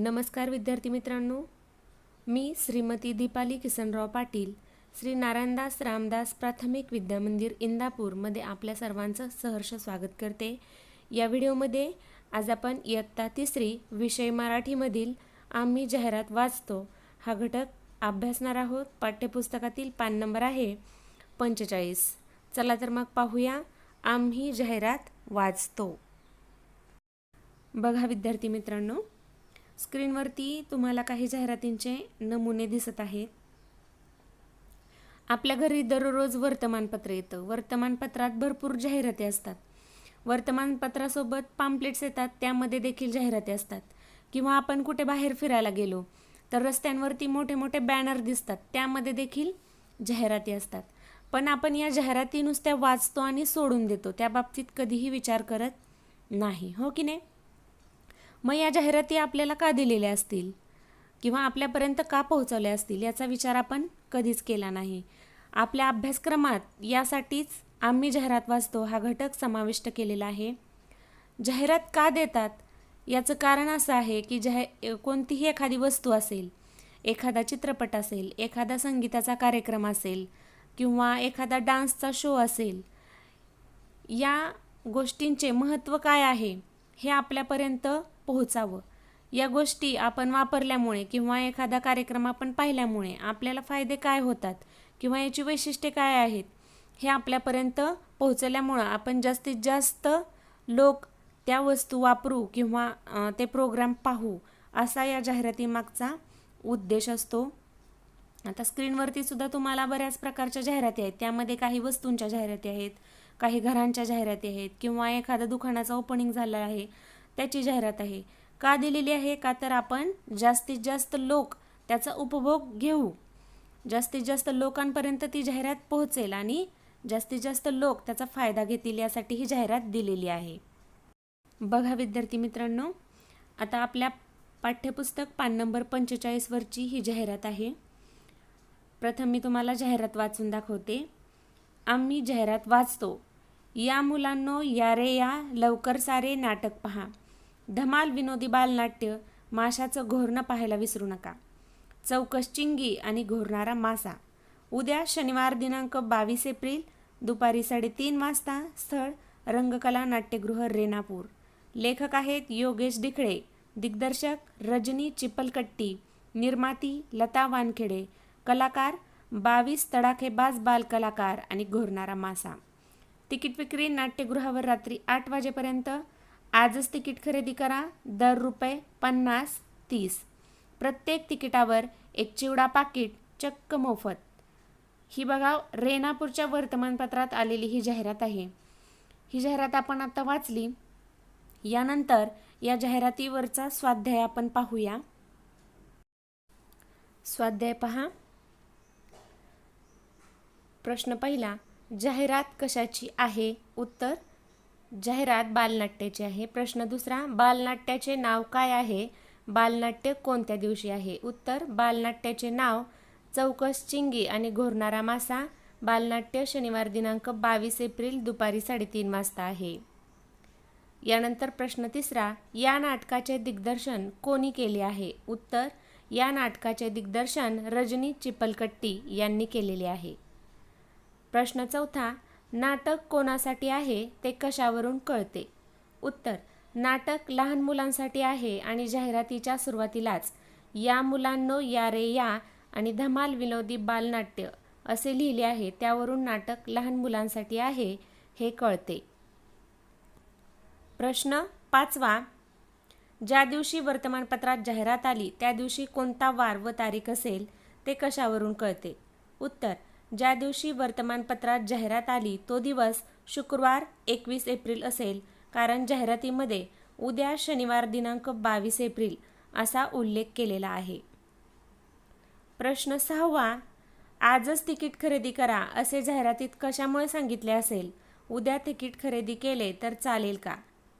नमस्कार विद्यार्थी मित्रांनो. मी श्रीमती दीपाली किसनराव पाटील श्री नारायणदास रामदास प्राथमिक विद्यामंदिर इंदापूरमध्ये आपल्या सर्वांचं सहर्ष स्वागत करते. या व्हिडिओमध्ये आज आपण इयत्ता तिसरी विषय मराठीमधील आम्ही जाहिरात वाचतो. हा घटक अभ्यासणार आहोत. पाठ्यपुस्तकातील पान नंबर आहे पंचेचाळीस. चला तर मग पाहूया आम्ही जाहिरात वाचतो. बघा विद्यार्थी मित्रांनो स्क्रीनवरती तुम्हाला काही जाहिरातींचे नमुने दिसत आहेत. आपल्या घरी दररोज वर्तमानपत्र येतं. वर्तमानपत्रात भरपूर जाहिराती असतात. वर्तमानपत्रासोबत पाम्पलेट्स येतात त्यामध्ये देखील जाहिराती असतात. किंवा आपण कुठे बाहेर फिरायला गेलो तर रस्त्यांवरती मोठे मोठे बॅनर दिसतात. त्यामध्ये देखील जाहिराती असतात. पण आपण या जाहिराती नुसत्या वाचतो आणि सोडून देतो. त्या बाबतीत कधीही विचार करत नाही. हो की नाही? मग या जाहिराती आपल्याला का दिलेल्या असतील? किंवा आपल्यापर्यंत का पोहोचवल्या असतील? याचा विचार आपण कधीच केला नाही. आपल्या अभ्यासक्रमात यासाठीच आम्ही जाहिरात वाचतो. हा घटक समाविष्ट केलेला आहे. जाहिरात का देतात? याचं कारण असं आहे की जाहि कोणतीही एखादी वस्तू असेल एखादा चित्रपट असेल एखादा संगीताचा कार्यक्रम असेल किंवा एखादा डान्सचा शो असेल या गोष्टींचे महत्त्व काय आहे? हे आपल्यापर्यंत पोहोचावं. या गोष्टी आपण वापरल्यामुळे किंवा एखादा कार्यक्रम आपण पाहिल्यामुळे आपल्याला फायदे काय होतात किंवा याची वैशिष्ट्ये काय आहेत हे आपल्यापर्यंत पोहोचल्यामुळं आपण जास्तीत जास्त लोक त्या वस्तू वापरू किंवा ते प्रोग्राम पाहू असा या जाहिरातीमागचा उद्देश असतो. आता स्क्रीनवरती सुद्धा तुम्हाला बऱ्याच प्रकारच्या जाहिराती आहेत. त्यामध्ये काही वस्तूंच्या जाहिराती आहेत काही घरांच्या जाहिराती आहेत किंवा एखाद्या दुकानाचं ओपनिंग झालं आहे. त्याची जाहिरात आहे. का दिलेली आहे? का तर आपण जास्तीत जास्त लोक त्याचा उपभोग घेऊ. जास्तीत जास्त लोकांपर्यंत ती जाहिरात पोहोचेल आणि जास्तीत जास्त लोक त्याचा फायदा घेतील यासाठी ही जाहिरात दिलेली आहे. बघा विद्यार्थी मित्रांनो आता आपल्या पाठ्यपुस्तक पान नंबर पंचेचाळीसवरची ही जाहिरात आहे. प्रथम मी तुम्हाला जाहिरात वाचून दाखवते. आम्ही जाहिरात वाचतो. या मुलांनो या रे या लवकर सारे नाटक पहा. धमाल विनोदी बालनाट्य माशाचं घोरणं पाहायला विसरू नका. चौकस चिंगी आणि घोरणारा मासा. उद्या शनिवार दिनांक बावीस एप्रिल दुपारी साडेतीन वाजता स्थळ रंगकला नाट्यगृह रेणापूर. लेखक आहेत योगेश डिखळे दिग्दर्शक रजनी चिपलकट्टी निर्माती लता वानखेडे कलाकार बावीस तडाखेबाज बालकलाकार आणि घोरणारा मासा. तिकीट विक्री नाट्यगृहावर रात्री आठ वाजेपर्यंत आजच तिकीट खरेदी करा. दर रुपये पन्नास तीस. प्रत्येक तिकिटावर एक चिवडा पाकिट चक्क मोफत. ही बघा रेणापूरच्या वर्तमानपत्रात आलेली ही जाहिरात आहे. ही जाहिरात आपण आता वाचली. यानंतर या जाहिरातीवरचा स्वाध्याय आपण पाहूया. स्वाध्याय पहा. प्रश्न पहिला जाहिरात कशाची आहे? उत्तर जाहिरात बालनाट्याची आहे. प्रश्न दुसरा बालनाट्याचे नाव काय आहे? बालनाट्य कोणत्या दिवशी आहे? उत्तर बालनाट्याचे नाव चौकस चिंगी आणि घोरणारा मासा. बालनाट्य शनिवार दिनांक बावीस एप्रिल दुपारी साडेतीन वाजता आहे. यानंतर प्रश्न तिसरा या नाटकाचे दिग्दर्शन कोणी केले आहे? उत्तर या नाटकाचे दिग्दर्शन रजनी चिपलकट्टी यांनी केलेले आहे. प्रश्न चौथा नाटक कोणासाठी आहे ते कशावरून कळते? उत्तर नाटक लहान मुलांसाठी आहे आणि जाहिरातीच्या सुरुवातीलाच या मुलांनो या रे या आणि धमाल विनोदी बालनाट्य असे लिहिले आहे त्यावरून नाटक लहान मुलांसाठी आहे हे कळते. प्रश्न पाचवा ज्या दिवशी वर्तमानपत्रात जाहिरात आली त्या दिवशी कोणता वार व तारीख असेल ते कशावरून कळते? उत्तर ज्या दिवशी वर्तमानपत्रात जाहिरात आली तो दिवस शुक्रवार एकवीस एप्रिल असेल. कारण जाहिरातीमध्ये उद्या शनिवार दिनांक बावीस एप्रिल असा उल्लेख केलेला आहे. प्रश्न सहावा आजच तिकीट खरेदी करा असे जाहिरातीत कशामुळे सांगितले असेल? उद्या तिकीट खरेदी केले तर चालेल का?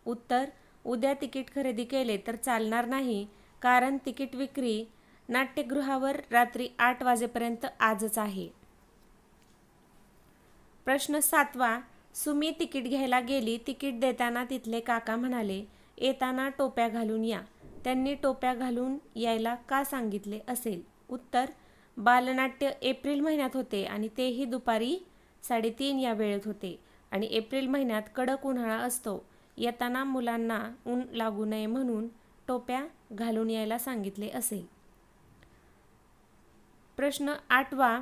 उत्तर उद्या तिकीट खरेदी केले तर चालणार नाही कारण तिकीट विक्री नाट्यगृहावर रात्री आठ वाजेपर्यंत आजच आहे. प्रश्न सातवा सुमी तिकीट घ्यायला गेली तिकीट देताना तिथले काका म्हणाले येताना टोप्या घालून या. त्यांनी टोप्या घालून यायला का सांगितले असेल? उत्तर बालनाट्य एप्रिल महिन्यात होते आणि तेही दुपारी साडेतीन या वेळेत होते. आणि एप्रिल महिन्यात कडक उन्हाळा असतो. येताना मुलांना ऊन लागू नये म्हणून टोप्या घालून यायला सांगितले असेल. प्रश्न आठवा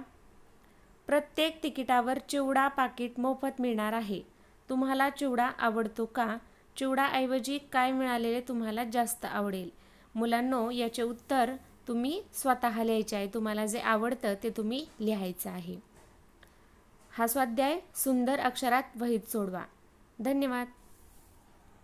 प्रत्येक तिकिटावर चिवडा पाकिट मोफत मिळणार आहे. तुम्हाला चिवडा आवडतो का? चिवडाऐवजी काय मिळालेले तुम्हाला जास्त आवडेल? मुलांनो याचे उत्तर तुम्ही स्वतः लिहायचे आहे. तुम्हाला जे आवडतं ते तुम्ही लिहायचं आहे. हा स्वाध्याय सुंदर अक्षरात वहीत सोडवा. धन्यवाद.